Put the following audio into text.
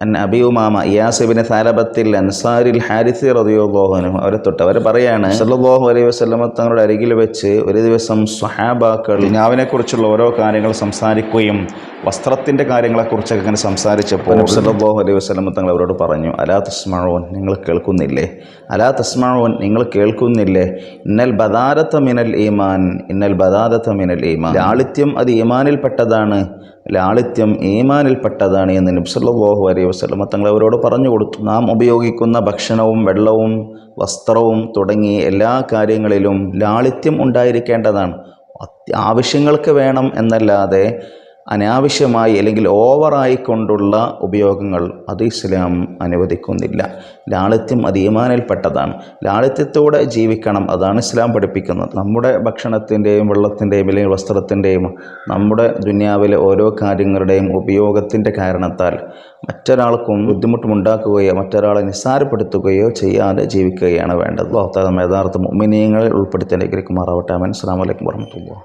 അൻ അബി ഉമാമ ഇയാസിബിന് താലബത്തിൽ അൻസാരിൽ ഹാരിസി റതിയോഹനും അവരെ തൊട്ട് അവർ പറയാണ് സല്ലല്ലാഹു അലൈഹി വസ്ലമ തങ്ങളുടെ അരികിൽ വെച്ച് ഒരു ദിവസം സ്വഹാബാക്കൾ ഞാവിനെക്കുറിച്ചുള്ള കുറിച്ചുള്ള ഓരോ കാര്യങ്ങൾ സംസാരിക്കുകയും വസ്ത്രത്തിന്റെ കാര്യങ്ങളെക്കുറിച്ചൊക്കെ ഇങ്ങനെ സംസാരിച്ചപ്പോൾ സല്ലാഹു അലൈഹി വസല്ലമ തങ്ങൾ അവരോട് പറഞ്ഞു അലാ തസ്മാഴോൻ നിങ്ങൾ കേൾക്കുന്നില്ലേ? അലാ തസ്മാഴോൻ നിങ്ങൾ കേൾക്കുന്നില്ലേ? ഇന്നൽ ബദാരത്ത മിനൽ ഈമാൻ ഇന്നൽ ബദാരത്ത മിനൽ ഈമാൻ. ലാളിത്യം അത് ഈമാനിൽപ്പെട്ടതാണ്. ലാളിത്യം ഈമാനിൽപ്പെട്ടതാണ് എന്ന് നബ്സല്ലാഹു അലൈഹി വസ്ലമ തങ്ങൾ അവരോട് പറഞ്ഞു കൊടുത്തു. നാം ഉപയോഗിക്കുന്ന ഭക്ഷണവും വെള്ളവും വസ്ത്രവും തുടങ്ങി എല്ലാ കാര്യങ്ങളിലും ലാളിത്യം ഉണ്ടായിരിക്കേണ്ടതാണ്. അത്യാവശ്യങ്ങൾക്ക് വേണം എന്നല്ലാതെ അനാവശ്യമായി അല്ലെങ്കിൽ ഓവറായിക്കൊണ്ടുള്ള ഉപയോഗങ്ങൾ അത് ഇസ്ലാം അനുവദിക്കുന്നില്ല. ലാളിത്യം അത് ഈമാനിൽപ്പെട്ടതാണ് ലാളിത്യത്തോടെ ജീവിക്കണം അതാണ് ഇസ്ലാം പഠിപ്പിക്കുന്നത്. നമ്മുടെ ഭക്ഷണത്തിന്റെയും വെള്ളത്തിന്റെയും അല്ലെങ്കിൽ വസ്ത്രത്തിന്റെയും നമ്മുടെ ദുനിയാവിലെ ഓരോ കാര്യങ്ങളുടെയും ഉപയോഗത്തിന്റെ കാരണത്താൽ മറ്റൊരാൾക്കും ബുദ്ധിമുട്ടുമുണ്ടാക്കുകയോ മറ്റൊരാളെ നിസ്സാരപ്പെടുത്തുകയോ ചെയ്യാതെ ജീവിക്കുകയാണ് വേണ്ടത്. നമ്മെ യഥാർത്ഥ മുമിനീങ്ങളിൽ ഉൾപ്പെടുത്തി അനുഗ്രഹിക്കുമാറാവട്ടെ അമൻ അസ്സാം വലൈക്കും വർഹമത്തുള്ള